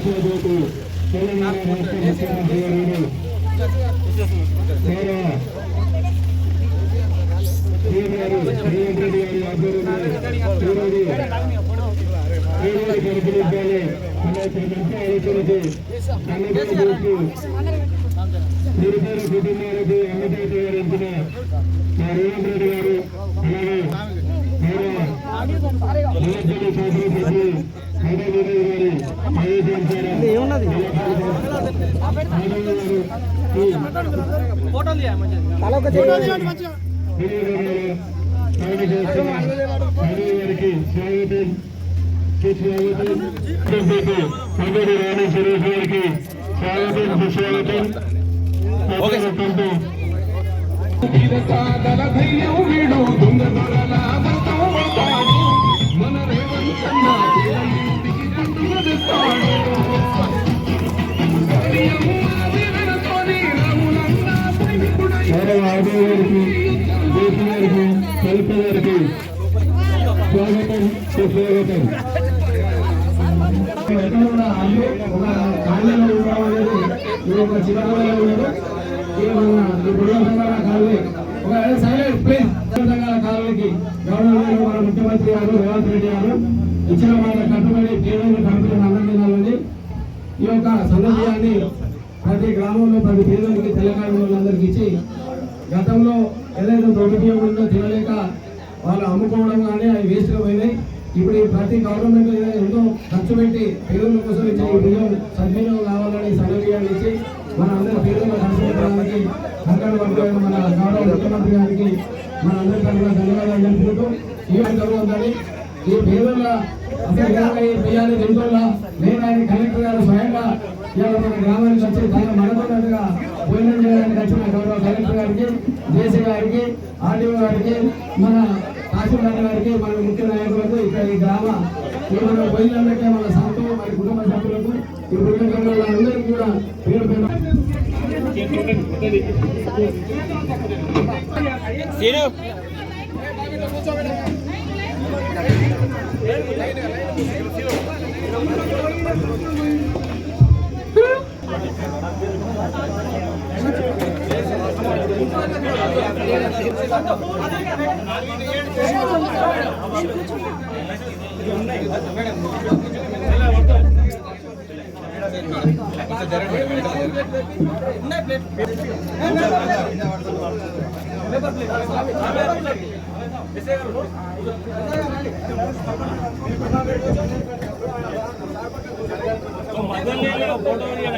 మార్చేదేటి తెలంగాణ రాష్ట్ర ముఖ్యమంత్రి గారు గారు రేవంత్ గారు దొరల బతోతాడు మన రేవంతన్న గారికి కల్ప గారికి స్వాగతం సుస్వాగతం ఎక్కడ కూడా ఒక కాళ్ళలో ఉండడం అనేది ఒక చివరిలో ఉన్నారు. ఈ బుర్ర కాలనీ. ఒక సైలెంట్ ప్లీజ్. సంఘాల కాలనీకి గవర్నమెంట్ మన ముఖ్యమంత్రి గారు రేవంత్ రెడ్డి గారు ఇచ్చిన మాట కట్టుబడి పేదలను కంపెనీలు అన్నం ఈ యొక్క సందర్భాన్ని ప్రతి గ్రామంలో ప్రతి పేదలకి తెలంగాణ వాళ్ళందరికీ ఇచ్చి గతంలో ఏదైతే దొడ్డు ఉందో తినలేక వాళ్ళు అమ్ముకోవడం కానీ అవి వేస్ట్గా పోయినాయి. ఇప్పుడు ఈ ప్రతి గవర్నమెంట్ ఎంతో ఖర్చు పెట్టి పేదల కోసం ఇచ్చిన ఈ బియ్యం సద్వినియోగం కావాలని సన్న ఇచ్చి మన అందరి పేదల ఖర్చు పెట్టడానికి సర్కారు వర్గాలు మన గౌరవ ముఖ్యమంత్రి గారికి మన అందరి తరఫున ధన్యవాదాలు తెలుపుకుంటూ ఈ జరుగుతుందని ఈ పేదల అసలు బియ్యాన్ని తింటున్నా? లేదా ఈ కలెక్టర్ గారు స్వయంగా ఇవాళ మన గ్రామ జేసీ గారికి ఆర్డీఓ గారికి మన తహసీల్దార్ గారికి మన ముఖ్య నాయకులకు ఇక్కడ ఈ గ్రామ ఈ మన భోజనం మన సంతో మన కుటుంబ సభ్యులకు ఈ కుటుంబంలో అందరికీ కూడా పేరు పేరు. కూర్చోబెట్టారు ఫోటో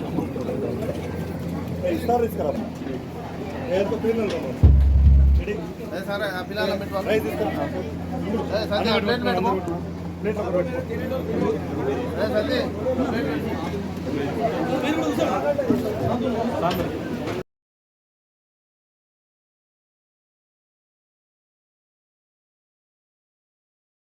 సరే ఆ పిల్లలు పెట్టుకోవాలి సరే ప్లేట్ పెట్టుకో సరే